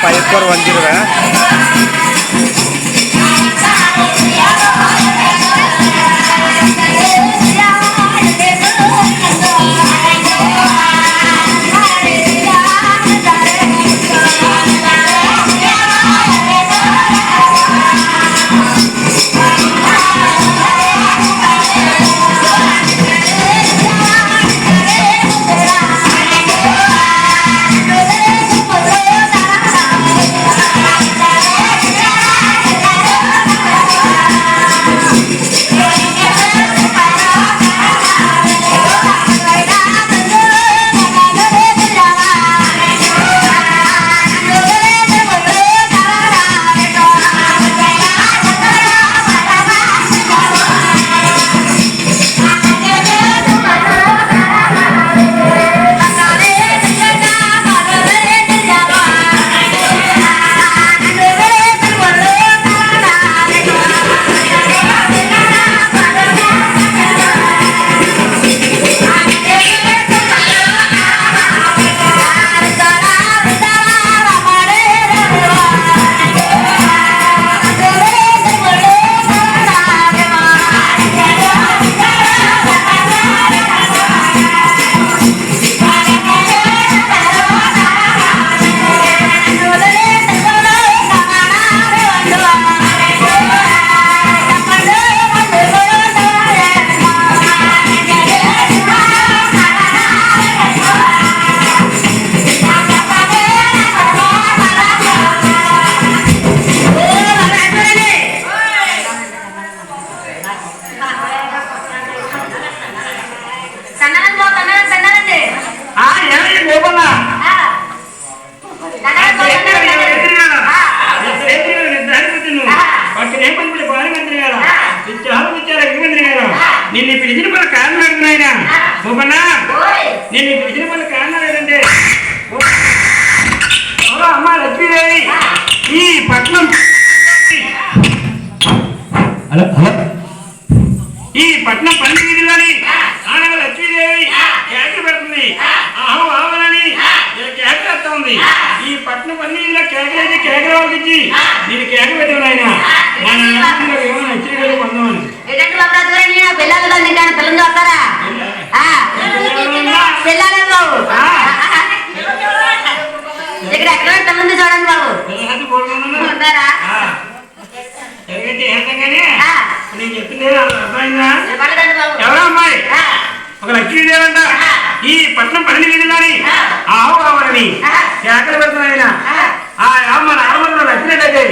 Pak Ekor wanjir ya. Vijayapalli కారణాడు ఆయన భూపన్న నేను విజయపల్లి కారణాడండి అమ్మ లక్ష్మీదేవి ఈ పట్నం హలో హలో. ఇదే అమ్మాయి? ఒక లక్ష్మీ దేవంట ఈ పట్నం పల్లి వీధిలోని ఆవు కావాలని. కేకలు పెడుతున్నాయన మన ఆవులను నచ్చినట్టయితే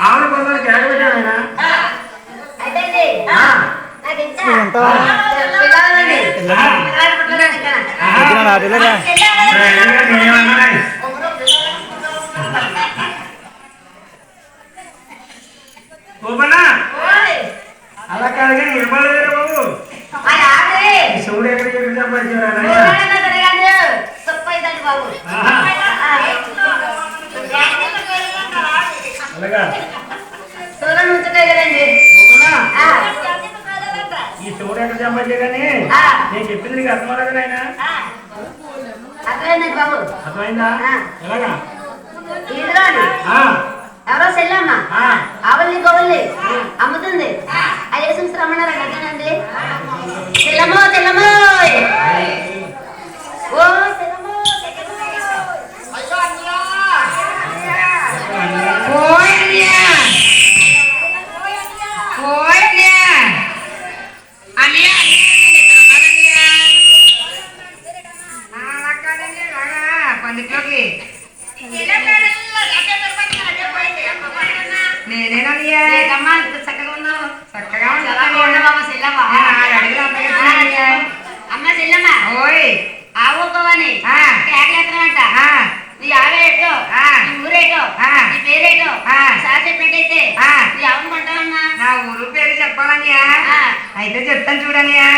ఆవుల కోసం కేక పెట్టాను ఆయన. పిల్లగా నీకు అర్థమరగనైనా అర్థమైంది బాబు? అర్థమైందా? ఎలాగా? ఎవరో చెల్లమ్మ. ఆవల్ని గోవల్ని అమ్ముతుంది. అయ్యేసం శ్రమణ రగనండి చెల్లమ్మో చెల్లమ్మో సార్ అవును నా ఊరు పేరు చెప్పాలనియా? అయితే చెప్తాను చూడనియా?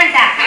வேண்டாம்